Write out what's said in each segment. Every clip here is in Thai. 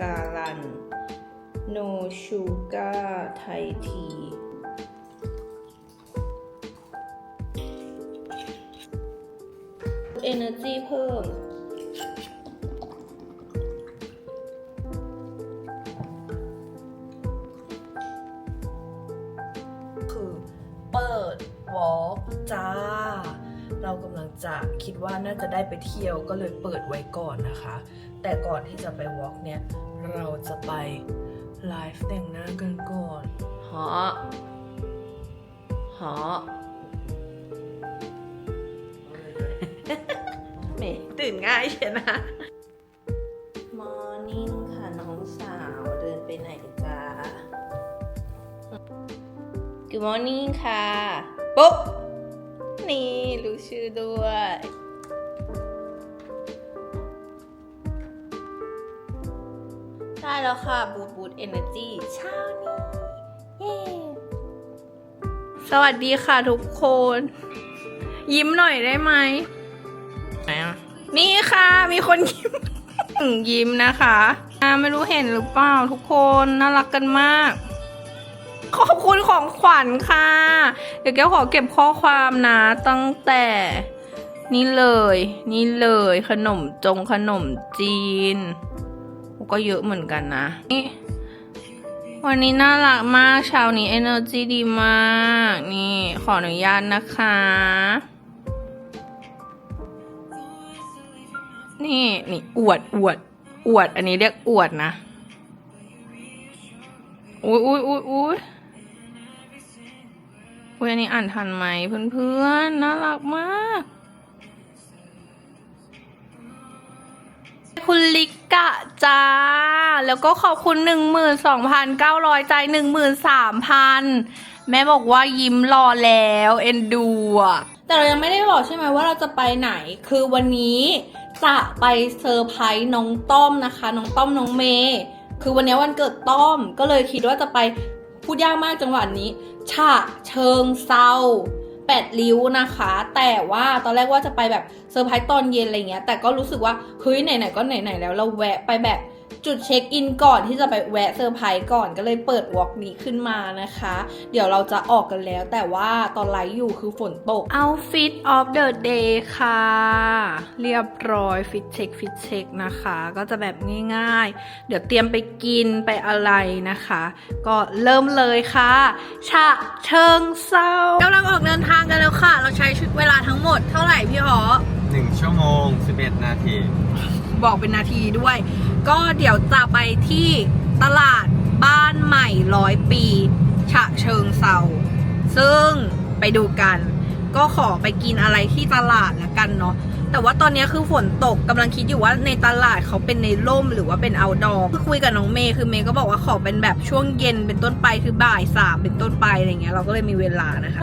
การัน no sugar ไทยที energy เพิ่มคือเปิดวอล์กจ้า เรากำลังจะคิดว่าน่าจะได้ไปเที่ยวก็เลยเปิดไว้ก่อนนะคะ แต่ก่อนที่จะไปวอล์กเนี่ย เราจะไปไลฟ์แต่งหน้ากันก่อนฮะฮะเมตื่นง่ายใช่นะ Morning ค่ะน้องสาวเดินไปไหนจ้า Good morning ค่ะ ปุ๊บ นี่รู้ชื่อด้วย ได้แล้วค่ะบูทบูทเอเนอร์จีเช้านี้เย้สวัสดีค่ะทุกคน ยิ้มหน่อยได้ไหมไหนอะนี่ค่ะ มีคนยิ้ม ยิ้มนะคะอ่าไม่รู้เห็นหรือเปล่าทุกคนน่ารักกันมาก ขอบคุณของขวัญค่ะ เดี๋ยวแก้วขอเก็บข้อความนะตั้งแต่นี่เลย นี่เลยขนมจงขนมจีน ก็เยอะเหมือนกันนะนี่วันนี้น่ารักมากเช้านี้ energy ดีมาก นี่ขออนุญาตนะคะ นี่นี่อวดอวดอวด อันนี้เรียกอวดนะ อุ้ยอุ้ยอุ้ยอุ้ยอุ้ยอันนี้อ่านทันไหมเพื่อนๆน่ารักมาก คุณลิกะจ้า แล้วก็ขอบคุณหนึ่งหมื่นสองพันเก้าร้อยใจหนึ่งหมื่นสามพันแม่บอกว่ายิ้มรอแล้ว เอ็นดูอะแต่เรายังไม่ได้บอกใช่ไหมว่าเราจะไปไหน คือวันนี้จะไปเซอร์ไพรส์น้องต้อมนะคะ น้องต้อมน้องเมย์คือวันนี้วันเกิดต้อม ก็เลยคิดว่าจะไปพูดยากมากจังหวัดนี้ ฉะเชิงเซา แปดริ้วนะคะ แต่ว่าตอนแรกว่าจะไปแบบเซอร์ไพรส์ตอนเย็นอะไรเงี้ยแต่ก็รู้สึกว่าเฮ้ยไหนๆก็ไหนๆแล้วเราแวะไปแบบ จุดเช็คอินก่อนที่จะไปแวะเซอร์ไพรส์ก่อนก็เลยเปิดวอล์กนี้ขึ้นมานะคะ เดี๋ยวเราจะออกกันแล้ว แต่ว่าตอนไลฟ์อยู่คือฝนตก Outfit of the day ค่ะ เรียบร้อยฟิตเช็คฟิตเช็คนะคะ ก็จะแบบง่ายๆ เดี๋ยวเตรียมไปกินไปอะไรนะคะ ก็เริ่มเลยค่ะชะเชิงเซากำลังออกเดินทางกันแล้วค่ะ เราใช้ชุดเวลาทั้งหมดเท่าไหร่พี่หอหนึ่งชั่วโมง 11 นาที บอกเป็นนาทีด้วย ก็เดี๋ยวจะไปที่ตลาดบ้านใหม่ร้อยปี ฉะเชิงเซาซึ่งไปดูกัน ก็ขอไปกินอะไรที่ตลาดละกันเนาะแต่ว่าตอนนี้คือฝนตกกำลังคิดอยู่ว่าในตลาดเขาเป็นในร่มหรือว่าเป็นเอาดอคือคุยกับน้องเมย์คือเมย์ก็บอกว่าขอเป็นแบบช่วงเย็นเป็นต้นไปคือบ่ายสามเป็นต้นไปอะไรเงี้ยเราก็เลยมีเวลานะคะ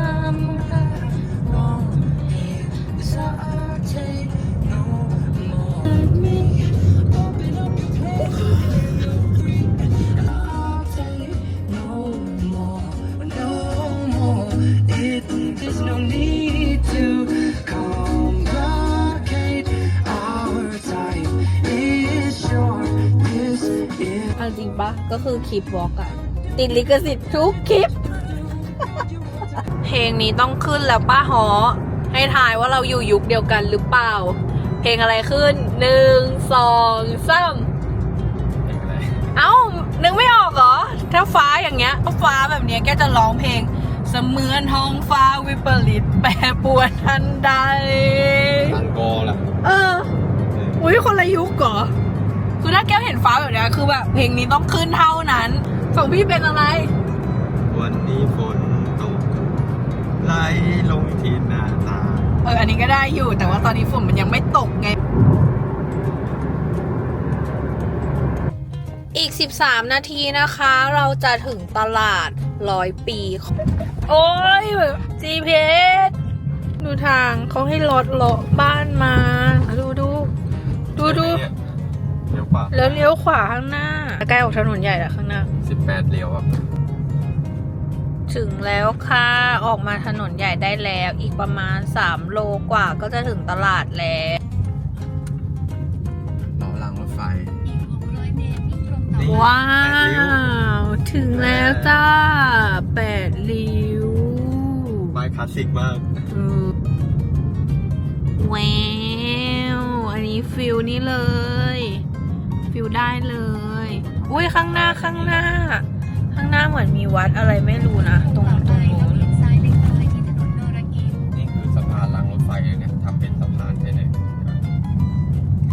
There's no need to complicate our time. It's short. This is. เอาจริงปะก็คือคลิปวอล์กอะติดลิขสิทธิ์ทุกคลิป เพลงนี้ต้องขึ้นแล้วป้าหอ ให้ทายว่าเราอยู่ยุคเดียวกันหรือเปล่า เพลงอะไรขึ้นหนึ่งสองสามเอ้า นึกไม่ออกเหรอ ถ้าฟ้าอย่างเงี้ยถ้าฟ้าแบบเนี้ยแกจะร้องเพลง เสมือนท้องฟ้า วิปริตแปรปรวนทันใด อังกอร์ล่ะเออ อุ้ยคนละยุคเหรอ คือถ้าแก้วเห็นฟ้าแบบเนี้ยคือแบบเพลงนี้ต้องขึ้นเท่านั้นของพี่เป็นอะไร วันนี้ฝนตกไหลลงที่หน้าตางเออ อันนี้ก็ได้อยู่ แต่ว่าตอนนี้ฝนมันยังไม่ตกไง อีก 13 นาทีนะคะ เราจะถึงตลาดร้อยปี โอ้ยแบบ GPS ดูทางเขาให้รถเลาะบ้านมา ดูดู ดูดูเลี้ยวขวาแล้วเลี้ยวขวาข้างหน้า ใกล้ออกถนนใหญ่แล้วข้างหน้า18เลี้ยวครับ ถึงแล้วค่ะ ออกมาถนนใหญ่ได้แล้ว อีกประมาณ 3 โลกว่าก็จะถึงตลาดแล้ว รอรางรถไฟอีก600เมตรว้าแปดริ้ววถึงแล้วจ้า คลาสสิกมากเออว้าวอันนี้ฟิลนี่เลย ฟิลได้เลย อุ้ยข้างหน้าข้างหน้า ข้างหน้าเหมือนมีวัดอะไรไม่รู้นะ ตรงตรงนู้นนี่คือสะพานรางรถไฟเลยเนี่ยทำเป็นสะพานไปเลย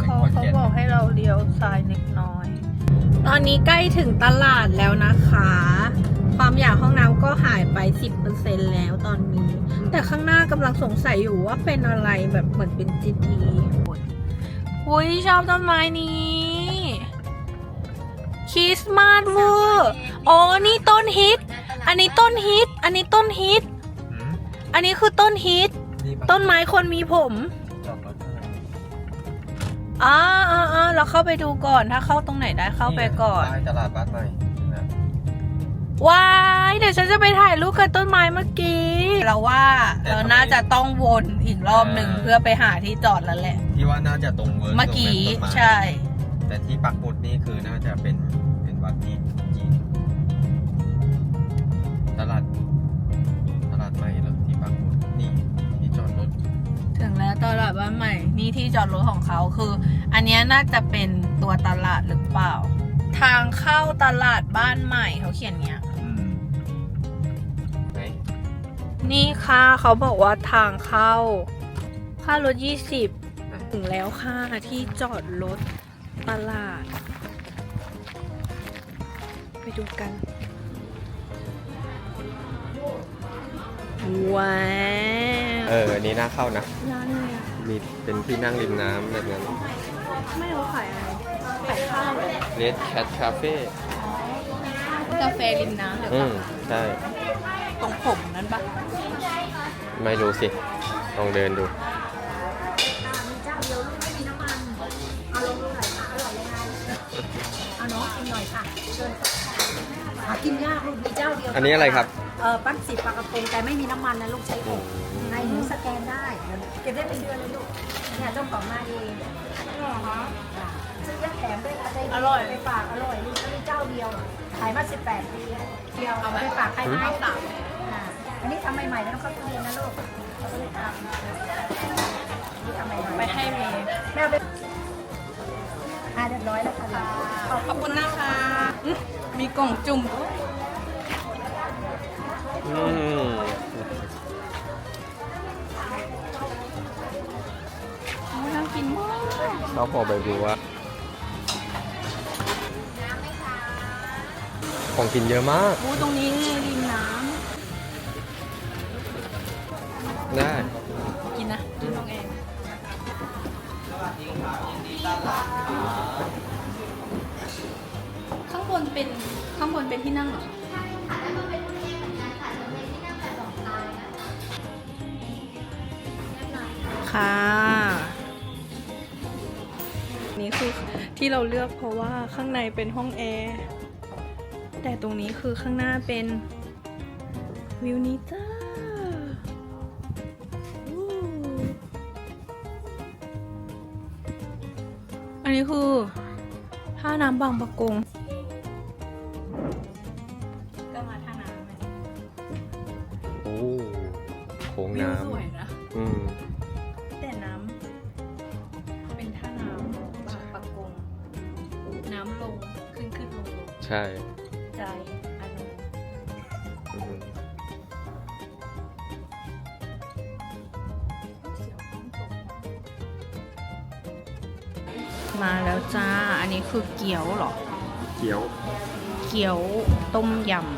เขาเขาบอกให้เราเลี้ยวซ้ายเล็กน้อย ตอนนี้ใกล้ถึงตลาดแล้วนะคะ ความอยากห้องน้ำก็หายไป 10%แล้วตอนนี้ แต่ข้างหน้ากำลังสงสัยอยู่ว่าเป็นอะไรแบบเหมือนเป็น GT อุ้ยชอบต้นไม้นี้คริสต์มาสเวอร์อ๋อนี่ต้นฮิต อันนี้ต้นฮิต อันนี้ต้นฮิตอืมอันนี้คือต้นฮิตนี่ปะต้นไม้คนมีผมจอดรถข้างในอ่าอ่าอ่าเราเข้าไปดูก่อน ถ้าเข้าตรงไหนได้เข้าไปก่อนใต้ตลาดบ้านใหม่นะ ว้ายเดี๋ยวฉันจะไปถ่ายรูปกับต้นไม้เมื่อกี้เราว่าเราน่าจะต้องวนอีกรอบหนึ่งเพื่อไปหาที่จอดแล้วแหละ ที่ว่าน่าจะตรงเวิร์กเมื่อกี้ตรงนั้นต้นไม้ใช่ แต่ที่ปักหมุดนี่คือน่าจะเป็นเป็นวัดจีนจีนตลาดตลาดใหม่เหรอที่ปักหมุดนี่ที่จอดรถถึงแล้วตลาดบ้านใหม่นี่ที่จอดรถของเขาคือ อันเนี้ยน่าจะเป็นตัวตลาดหรือเปล่า ทางเข้าตลาดบ้านใหม่เขาเขียนเนี้ย นี่ค่ะเขาบอกว่าทางเข้า ค่ารถยี่สิบไหนถึงแล้วค่ะที่จอดรถตลาด ไปดูกัน ว้าว เออ อันนี้น่าเข้านะ ร้านอะไรอะมีเป็นที่นั่งริมน้ำแบบนั้นไม่รู้ขายอะไรขายข้าวเหรอ Red Cat Cafe กาแฟริมน้ำเดี๋ยวอืก่อนมใช่ ตรงผมนั้นปะไม่รู้สิลองเดินดู เอาน้องกินหน่อยค่ะเชิญหากินยากลูกมีเจ้าเดียวอันนี้อะไรครับ เออปั้นสีปลากระพงแต่ไม่มีน้ำมันนะลูกใช้อบในนี้สแกนได้เก็บได้เป็นเดือนเลยลูกเนี่ยต้องต่อมาเองจ้ะซื้อยักแถมด้วยค่ะได้ไปฝากอร่อยลูกก็มีเจ้าเดียวขายมา 18ปีแล้วเดียวเอาไปฝากใครไหมสามอันนี้ทำใหม่ๆแล้วต้องเข้าตู้เย็นนะลูกเราก็เลยทำทำใหม่ไปให้เมย์แม่เอาไปอ่าเรียบร้อยแล้วค่ะขอบขอบคุณนะคะอื้อมีกล่องจุ่มด้วยอืมโอ้ยน่ากินมากเขาบอกไปดูว่าของกินเยอะมากโอ้ตรงนี้ริม ได้ำกินนะกินตรงเองข้างบนเป็นข้างบนเป็นที่นั่งเหรอค่ะนี่คือที่เราเลือกเพราะว่าข้างในเป็นห้องแอร์แต่ตรงนี้คือข้างหน้าเป็นวิวนี้จ้า นนี้คือท่าน้ำบางประกง ก็มาท่าน้ำไหมโอ้โค้งวิวน้สวยนะำอืมแต่น้ำเป็นท่าน้ำบางประกง น้ำลงขึ้นขึ้นลงลงใช่ กี๊ยวเหรอ เกี๊ยว เกี๊ยวต้มยนี่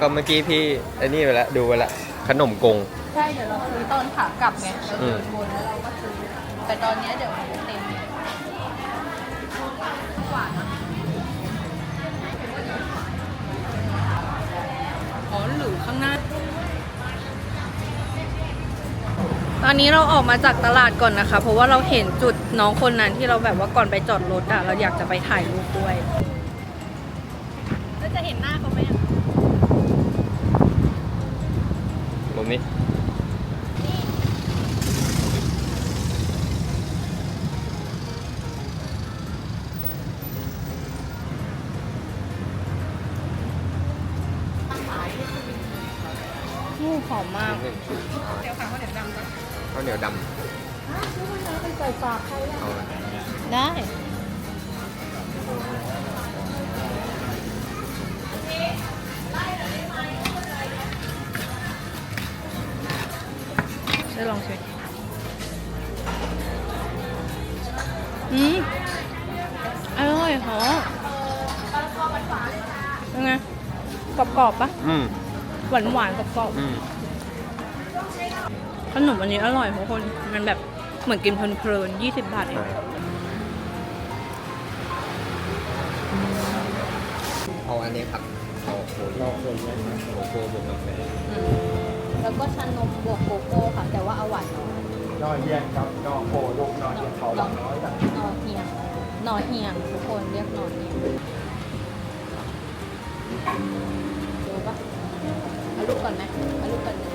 ก็เมื่อกี้พี่ไอ้นี่ไปแล้วดูไปแล้วขนมกง ใช่เดี๋ยวเราซื้อตอนขากลับไงเราอืเดิมนวนแล้วเราก็ซื้อแต่ตอนเนี้ยเดี๋ยวมันจะเต็มหวานนะอ๋อหรือข้างหน้า ตอนนี้เราออกมาจากตลาดก่อนนะคะ เพราะว่าเราเห็นจุดน้องคนนั้นที่เราแบบว่าก่อนไปจอดรถอะเราอยากจะไปถ่ายรูปด้วย แล้วจะเห็นหน้าเขาไหมอะ มุ ลองชิมอืมอร่อยเหรอยังไงกรอบๆปะอืมหวานหวานๆกรอบอืมๆขนมอันนี้อร่อยทุกคนมันแบบเหมือนกินเพลินๆยี่สิบบาทเองเอาอันนี้ครับเอาโอ้โหโอ้โหบวกกาแฟอืม แล้วก็ชานมบวกโกโก้ค่ะ แต่ว่าเอาหวานน้อยนอเยียนครับนอโคลูกนอเยียนเขาหวานน้อยแบบนอเฮียงนอเฮียงทุกคนเรียกนอเฮียงดูปะเอาลูกก่อนไหมเอาลูกก่อนหนึ่ง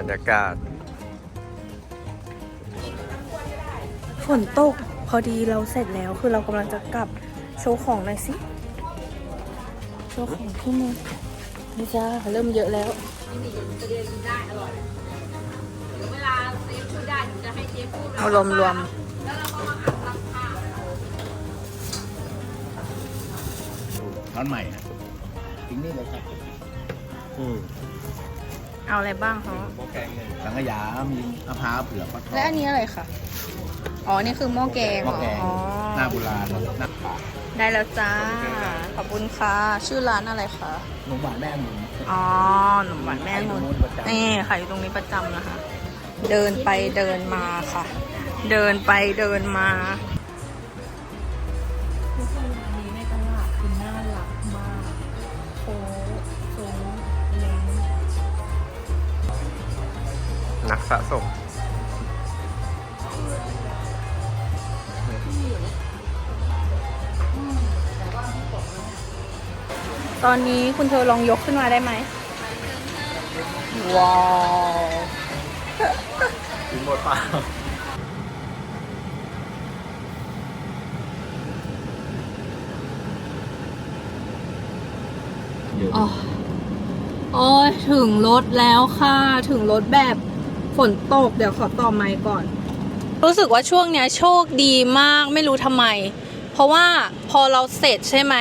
รรยากาศ ฝนตกพอดีเราเสร็จแล้วคือเรากำลังจะกลับโชว์ของหน่อยสิ โชว์ของพี่มือนี่จ้าเริ่มเยอะแล้วเอารวมรวมร้านใหม่นะทิ้งนี่เลยครับอืมๆ เอาอะไรบ้างเขาหม้อแกงเนี่ยสังขยา มีมะพร้าวเผือกฟักทองและอันนี้อะไรคะอ๋อ นี่คือหม้อแกงหม้อแกงอ๋อหน้าโบราณหน้าปากได้แล้วจ้า ขอบคุณค่ะ ชื่อร้านอะไรคะขนมหวานแม่หมุน อ๋อขนมหวานแม่งุนประจำนี่ขายอยู่ตรงนี้ประจำนะคะ เดินไปเดินมาค่ะ เดินไปเดินมา นักสะสมตอนนี้คุณเธอลองยกขึ้นมาได้ไหม ว้าวกินหมดเปล่าอ๋อโอ้ยถึงรถแล้วค่ะ ถึงรถแบบฝ นตกเดี๋ยวขอต่อไมค์ก่อน รู้สึกว่าช่วงเนี้ยโชคดีมากไม่รู้ทำไม เพราะว่าพอเราเสร็จใช่ไหม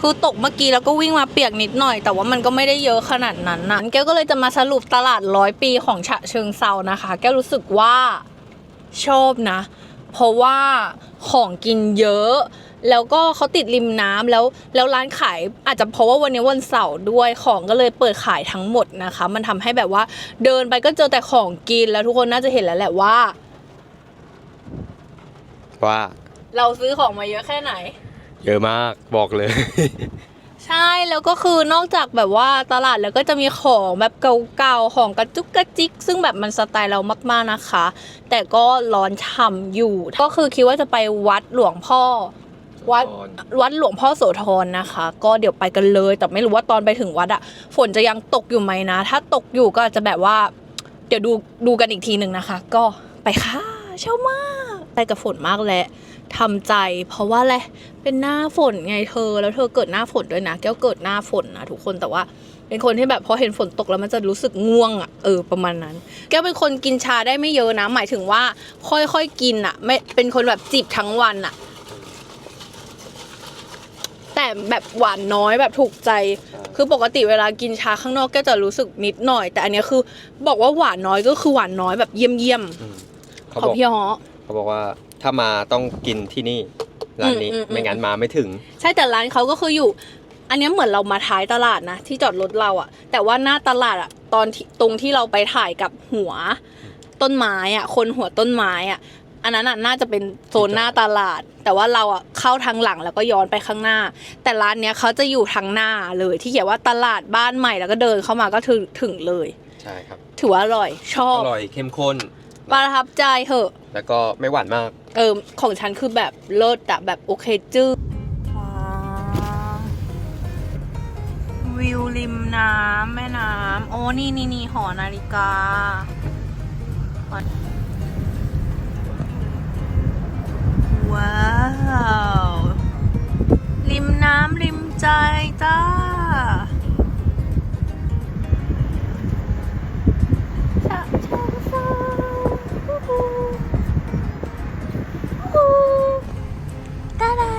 คือตกเมื่อกี้แล้วก็วิ่งมาเปียกนิดหน่อย แต่ว่ามันก็ไม่ได้เยอะขนาดนั้นนะแก้วก็เลยจะมาสรุปตลาดร้อยปีของฉะเชิงเซานะคะ แก้วรู้สึกว่าชอบนะ เพราะว่าของกินเยอะ แล้วก็เขาติดริมน้ำแล้วแล้วร้านขายอาจจะเพราะว่าวันนี้วันเสาร์ด้วยของก็เลยเปิดขายทั้งหมดนะคะ มันทำให้แบบว่าเดินไปก็เจอแต่ของกินแล้วทุกคนน่าจะเห็นแล้วแหละว่า ว่า เราซื้อของมาเยอะแค่ไหน เยอะมากบอกเลยใช่แล้วก็คือนอกจากแบบว่าตลาดแล้วก็จะมีของแบบเก่าๆของกระจุกกระจิก ซึ่งแบบมันสไตล์เรามากๆนะคะ แต่ก็ร้อนฉ่ำอยู่ ก็คือคิดว่าจะไปวัดหลวงพ่อ วัดโสธรวัดหลวงพ่อโสธรนะคะ ก็เดี๋ยวไปกันเลย แต่ไม่รู้ว่าตอนไปถึงวัดอะฝนจะยังตกอยู่ไหมนะ ถ้าตกอยู่ก็อาจจะแบบว่า เดี๋ยวดูดูกันอีกทีหนึ่งนะคะ ก็ไปค่ะเช่ามากไปกับฝนมากแหละทำใจ เพราะว่าอะไรเป็นหน้าฝนไงเธอ แล้วเธอเกิดหน้าฝนด้วยนะ แก้วเกิดหน้าฝนนะทุกคนแต่ว่าเป็นคนที่แบบพอเห็นฝนตกแล้วมันจะรู้สึกง่วงอะเออประมาณนั้น แก้วเป็นคนกินชาได้ไม่เยอะนะ หมายถึงว่าค่อยๆกินอะ ไม่เป็นคนแบบจิบทั้งวันอะ แต่แบบหวานน้อยแบบถูกใจ คือปกติเวลากินชาข้างนอกก็จะรู้สึกนิดหน่อย แต่อันเนี้ยคือบอกว่าหวานน้อยก็คือหวานน้อยแบบเยี่ยมเยี่ยมอืมๆเขาขอบอกพี่ฮอ เขาบอกว่าถ้ามาต้องกินที่นี่ร้านนี้อืมอืมอืม ไม่งั้นมาไม่ถึง ใช่แต่ร้านเขาก็คืออยู่ อันเนี้ยเหมือนเรามาท้ายตลาดนะ ที่จอดรถเราอะแต่ว่าหน้าตลาดอะตอนที่ตรงที่เราไปถ่ายกับหัวต้นไม้อะคนหัวต้นไม้อะ อันนั้นอะน่าจะเป็นโซนหน้าตลาด แต่ว่าเราอะเข้าทางหลังแล้วก็ย้อนไปข้างหน้า แต่ร้านเนี้ยเขาจะอยู่ทางหน้าเลยที่เขียนว่าตลาดบ้านใหม่แล้วก็เดินเข้ามาก็ถึงถึงเลย ใช่ครับ ถือว่าอร่อยชอบอร่อยเข้มข้นประทับใจเหอะ แล้วก็ไม่หวานมาก เออของฉันคือแบบเลิศอะแบบโอเคจื้อวิวริมน้ำแม่น้ำโอ้นี่นี่นี่หอนาฬิกา ว้าว ริมน้ำริมใจจ้าชะชะชะฮู้ฮู้ฮู้ตาดา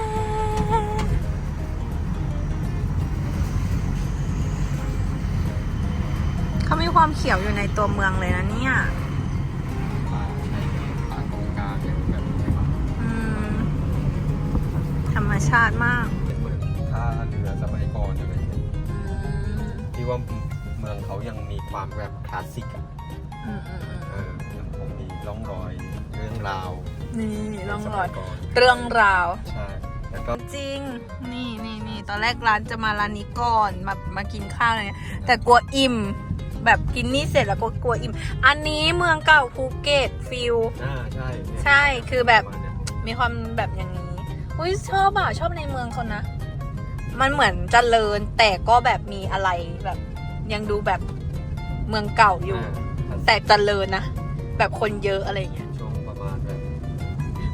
เขามีความเขียวอยู่ในตัวเมืองเลยนะเนี่ย เรื่องราว ใช่แล้วก็จริง นี่นี่นี่ตอนแรกร้านจะมาร้านนี้ก่อนมามากินข้าวอะไรเงี้ยแต่กลัวอิ่ม แบบกินนี่เสร็จแล้วก็กลัวอิ่ม อันนี้เมืองเก่าภูเก็ตฟิลอ่าใช่เนี่ยใช่คือแบบประมาณเนี้ยมีความแบบอย่างนี้ อุ้ยชอบอะชอบในเมืองเขานะ มันเหมือนเจริญแต่ก็แบบมีอะไรแบบ ยังดูแบบเมืองเก่าอยู่อ่าแต่เจริญนะ แบบคนเยอะอะไรอย่างเงี้ย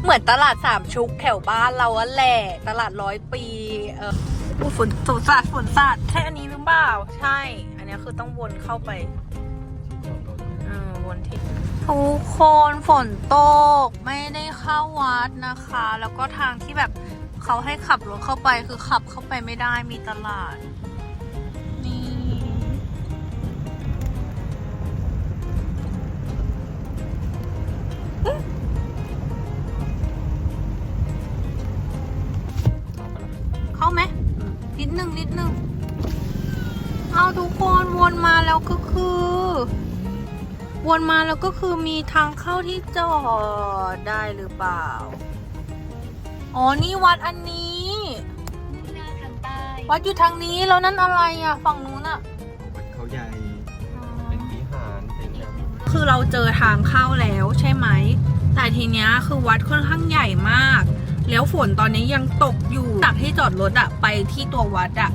เหมือนตลาดสามชุกแถวบ้านเราอะแหละตลาดร้อยปี เอออู้ฝนฝนสาดฝนสาดใช่อันนี้หรือเปล่า ใช่ อันนี้คือต้องวนเข้าไปเออวนที่ทุกคนฝนตกไม่ได้เข้าวัดนะคะ แล้วก็ทางที่แบบเขาให้ขับรถเข้าไปคือขับเข้าไปไม่ได้มีตลาด วนมาแล้วก็คือ วนมาแล้วก็คือมีทางเข้าที่จอดได้หรือเปล่า อ๋อ นี่วัดอันนี้ วัดอยู่ทางนี้แล้วนั่นอะไรอะ ฝั่งนู้นอะ วัดเขาใหญ่ เป็นวิหาร เป็นแบบคือเราเจอทางเข้าแล้วใช่ไหม แต่ทีเนี้ยคือวัดค่อนข้างใหญ่มาก แล้วฝนตอนนี้ยังตกอยู่จากที่จอดรถอะไปที่ตัววัดอะ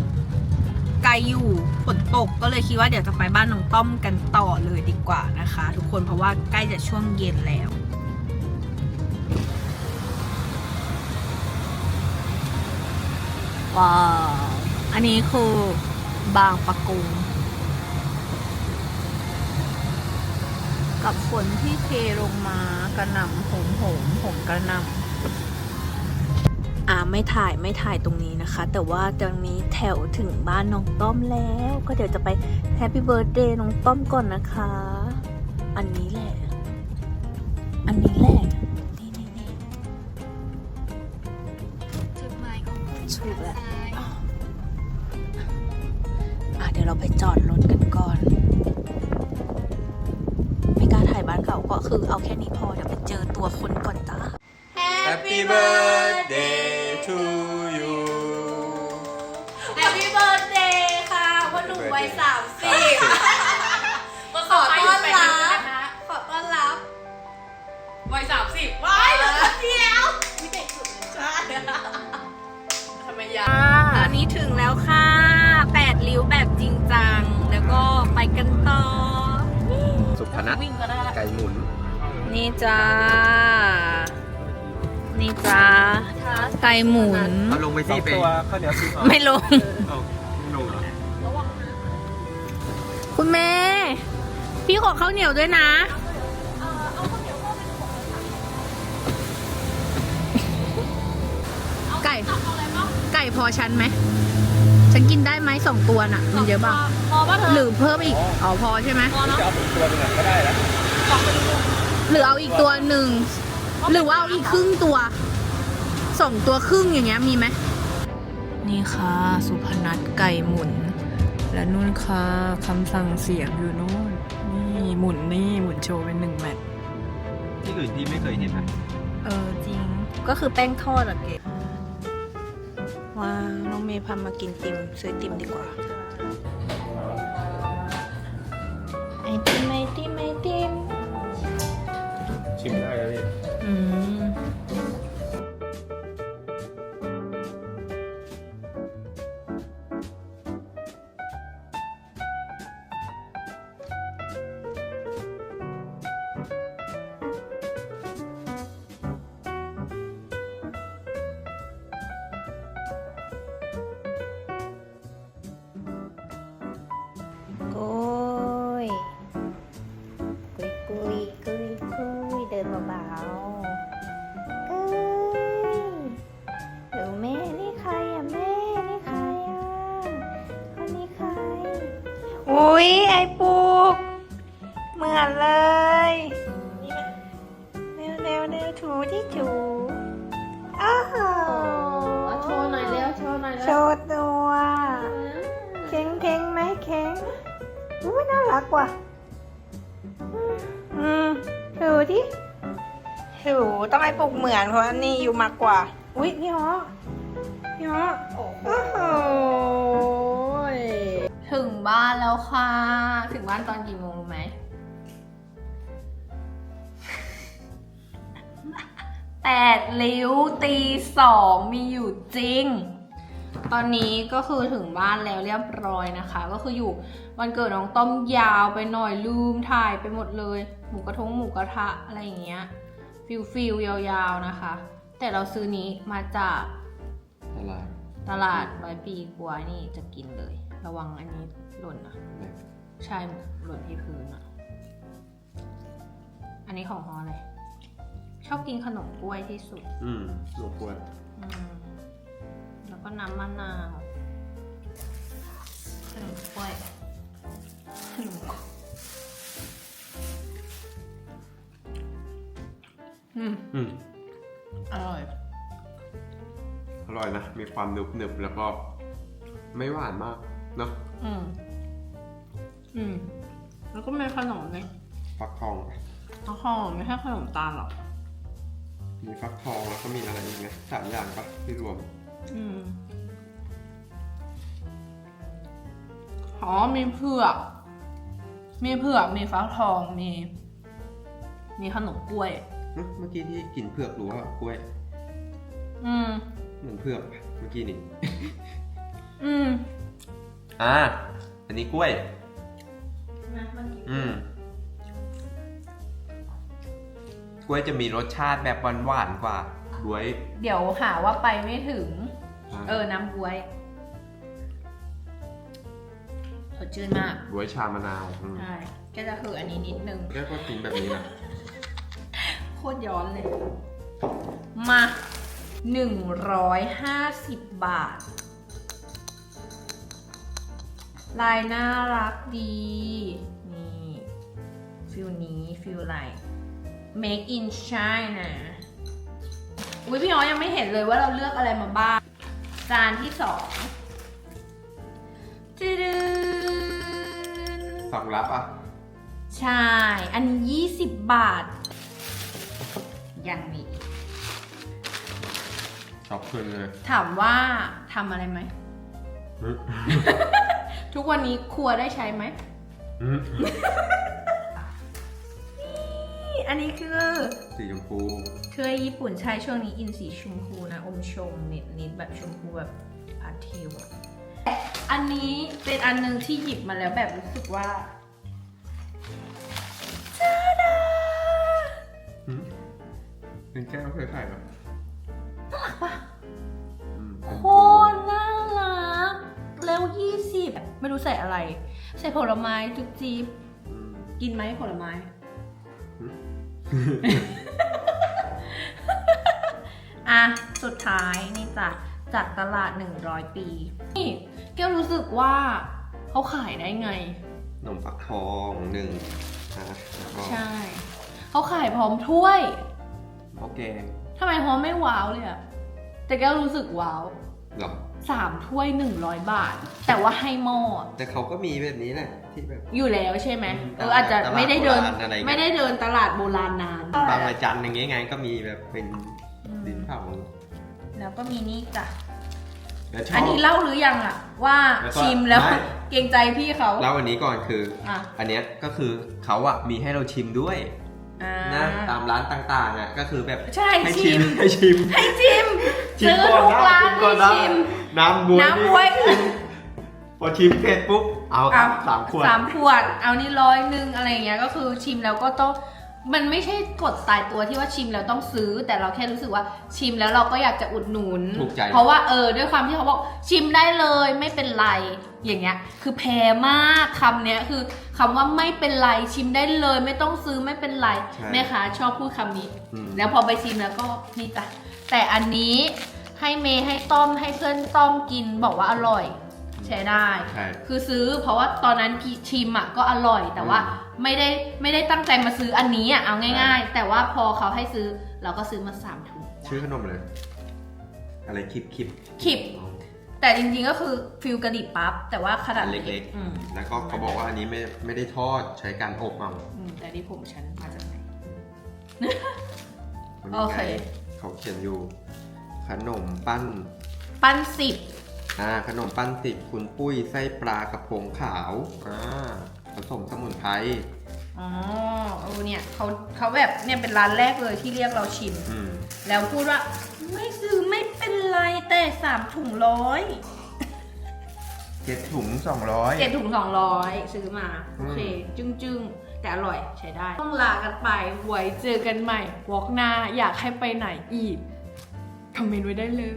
ไกลอยู่ฝนตกก็เลยคิดว่าเดี๋ยวจะไปบ้านน้องต้อมกันต่อเลยดีกว่านะคะ ทุกคนเพราะว่าใกล้จะช่วงเย็นแล้วว้าวอันนี้คือบางปะกงกับฝนที่เทลงมากระหน่ำโหมโหมโหมกระหน่ำ อ่าไม่ถ่ายไม่ถ่ายตรงนี้นะคะ แต่ว่าตอนนี้แถวถึงบ้านน้องต้อมแล้ว ก็เดี๋ยวจะไปแฮปปี้เบิร์ดเดย์น้องต้อมก่อนนะคะ อันนี้แหละ อันนี้แหละนี่นี่นี่ถูกแล้วอะเดี๋ยวเราไปจอดรถกันก่อน ไม่กล้าถ่ายบ้านเขาก็คือเอาแค่นี้พอเดี๋ยวไปเจอตัวคนก่อนจ้า Happy birthday นัทวิ่งก็ได้ไก่หมุน นี่จ้า นี่จ้า ไก่หมุน เอาลงไปที่ไปข้าวเหนียวสีหอมไม่ลง เอาลงเหรอคุณแม่ พี่ขอข้าวเหนียวด้วยนะ ไก่ ไก่พอชั้นไหม ฉันกินได้ไหมสองตัวน่ะ มันเยอะบ้างพอป่ะเธอหรือเพิ่มอีก อ๋อพอใช่ไหมพอเนาะจะเอาผมตัวหนึงอะก็ได้แล้วหรือเอาอีกตัวหนึ่ง หรือว่าเอาอีกครึ่งตัวสองตัวครึ่งอย่างเงี้ยมีไหมนี่ค่ะ สุพนัทไก่หมุน และนู่นค่ะคำสั่งเสียงอยู่นู่นนี่หมุนนี่หมุนโชว์เป็นหนึ่งแมตช์ที่อื่นที่ไม่เคยเห็นนะเออจริง ก็คือแป้งทอดอะเกด ว้าน้องเมย์พามากินติมซื้อติมดีกว่าไอติมไอติมไอติม เหมือนเลยเร็วเร็วเร็วถูที่ถูอ้าวโชว์หน่อยเร็วโชว์หน่อยโชว์ตัวเค้งเค้งไหมเค้งอุ้ยน่ารักว่ะอืมถูที่ถูต้องไอปุกเหมือนเพราะว่านี่อยู่มากกว่า อุ้ยนี่ฮะนี่ฮะโอ้โหถึงบ้านแล้วค่ะ ถึงบ้านตอนกี่โมง รู้ไหมแปดลิ้วตีสองมีอยู่จริง ตอนนี้ก็คือถึงบ้านแล้วเรียบร้อยนะคะ ก็คืออยู่วันเกิดน้องต้อมยาวไปหน่อยลืมถ่ายไปหมดเลย หมูกระทงหมูกระทะอะไรอย่างเงี้ยฟิลฟิลยาวๆนะคะ แต่เราซื้อนี้มาจากตลาดตลาดร้อยปีกว่านี่จะกินเลย ระวังอันนี้หล่นนะแม่ใช่หล่นที่พื้นอะอันนี้ของฮออะไร ชอบกินขนมกล้วยที่สุด อืมหนูกวนอืมแล้วก็น้ำมะนาวขนมกล้วยขนมกล้วยอืมอืมอร่อย อร่อยนะ มีความหนึบหนึบๆแล้วก็ไม่หวานมากเนาะอืม อืม แล้วก็มีขนมเลยฟักทองข้าวหอมไม่ใช่ขนมตาลหรอก มีฟักทองแล้วก็มีอะไรอีกไหมสามอย่างปะที่รวม อืมอ๋อมีเผือก มีเผือก มีฟักทอง มี มีขนมกล้วยเอ๊ะเมื่อกี้ที่กินเผือกรู้ว่ากล้วย อืม เหมือนเผือกปะเมื่อกี้นี่ อืม อ่า อันนี้กล้วย นะมันมีอืม กล้วยจะมีรสชาติแบบหวานๆกว่าบ้วยเดี๋ยวหาว่าไปไม่ถึงอ่าเออ น้ำบวยสดชื่นมากบ้วยชามะนาวอืมใช่ก็จะคืออันนี้นิดนึงแค่ก็กินแบบนี้นะโคตรย้อนเลย มาหนึ่งร้อยห้าสิบบาท ลายน่ารักดี นี่ ฟิลนี้ ฟิลอะไร make in China อุ้ยพี่น้อยยังไม่เห็นเลยว่าเราเลือกอะไรมาบ้าง จานที่สองจืดนสองรับอะ ใช่ อันนี้ยี่สิบบาท ยังมีอีกชอบขึ้นเลย ถามว่าทำอะไรไหมอืมทุกวันนี้ครัวได้ใช้ไหม อืมนี่อันนี้คือสีชมพูเคยญี่ปุ่นใช้ช่วงนี้อินสีชมพูนะอมชมนิดนิดแบบชมพูแบบพาสเทลอะอันนี้เป็นอันหนึงที่หยิบมาแล้วแบบรู้สึกว่าอืมเป็นแก้วเคยใส่ปะอืมโคตรน่ารัก แล้วยี่สิบไม่รู้ใส่อะไร ใส่ผลไม้จุ๊บจี๊บอืมกินไหมผลไม้ อะ สุดท้ายนี่จ้ะจากตลาด 100 ปี นี่แก้วรู้สึกว่าเขาขายได้ไงขนมปักทองหนึ่งนะแล้วก็ใช่ เขาขายพร้อมถ้วยหม้อแกงทำไมพร้อมไม่ว้าวเลยอะแต่แก้วรู้สึกว้าวเหรอสามถ้วย 100 บาท แต่ว่าให้หม้อแต่เขาก็มีแบบนี้แหละ ที่แบบ อยู่แล้วใช่ไหมอืมเอออาจจะไม่ได้เดิน ตลาดโบราณอะไรเงี้ย ไม่ได้เดินตลาดโบราณนาน บางระจันอย่างเงี้ยไงก็มีแบบเป็นอืมดินเผาแล้วก็มีนี่จ้ะ แล้วชบอันนี้เล่าหรือยังอะว่าแล้วก็ชิมแล้วไม่ เกรงใจพี่เขาเล่าอันนี้ก่อนคืออะอันเนี้ยก็คือเขาอะมีให้เราชิมด้วยอ่านะตามร้านต่างๆอะก็คือแบบใช่ให้ชิชิมม ให้ชิมให้ชิมชิมซื้อก่อนทุกนะร้านชิมก่อนให้นะชิม น้ำบวยน้ำบ๊วยชิม พอชิมเสร็จปุ๊บเอาครับสามขวดสามขวด เอานี่ร้อยหนึ่งอะไรอย่างเงี้ยก็คือชิมแล้วก็ต้องมันไม่ใช่กฎตายตัวที่ว่าชิมแล้วต้องซื้อ แต่เราแค่รู้สึกว่าชิมแล้วเราก็อยากจะอุดหนุน ถูกใจ เพราะว่าเออด้วยความที่เขาบอกชิมได้เลยไม่เป็นไรอย่างเงี้ย คือแพงมากคำเนี้ยคือคำว่าไม่เป็นไรชิมได้เลย ไม่ต้องซื้อไม่เป็นไรใช่แม่ค้าชอบพูดคำนี้ อืม แล้วพอไปชิมแล้วก็นี่จ้ะแต่อันนี้ให้เมย์ให้ต้อมให้เพื่อนต้อมกินบอกว่าอร่อย ใช้ได้ ใช่ คือซื้อเพราะว่าตอนนั้นกิชิมอะก็อร่อยแต่ว่าอืมไม่ได้ไม่ได้ตั้งใจมาซื้ออันนี้อะเอาง่าย ๆ แต่ว่าพอเขาให้ซื้อเราก็ซื้อมาสามถุงชื่อขนมเลยอะไรคลิปคลิปขิบแต่จริงๆก็คือฟิลกระดิบปั๊บแต่ว่าขนาอัดนเล็กอืมๆแล้วก็เขาบอกว่าอันนี้ไม่ไม่ได้ทอดใช้การอบเอาอืมแต่ที่ผมฉันมาจากไหนมันโอเคไงเขาเขียนอยู่ขนมปั้น ปั้นสิบ อ่าขนมปั้นติดคุณปุ้ยไส้ปลากระพงขาวอ่าผสมสมุนไพรอ๋อเออเนี่ยเขาเขาแบบเนี่ยเป็นร้านแรกเลยที่เรียกเราชิม อืมแล้วพูดว่า ไม่ซื้อไม่เป็นไรแต่สามถุงร้อยเจ็ดถุงสองร้อย เจ็ดถุงสองร้อยซื้อมา โอเคอืมจึ้งจึ้งๆ แต่อร่อยใช้ได้ ต้องลากันไปไว้เจอกันใหม่วอกหน้าอยากให้ไปไหนอีก คอมเมนต์ไว้ได้เลย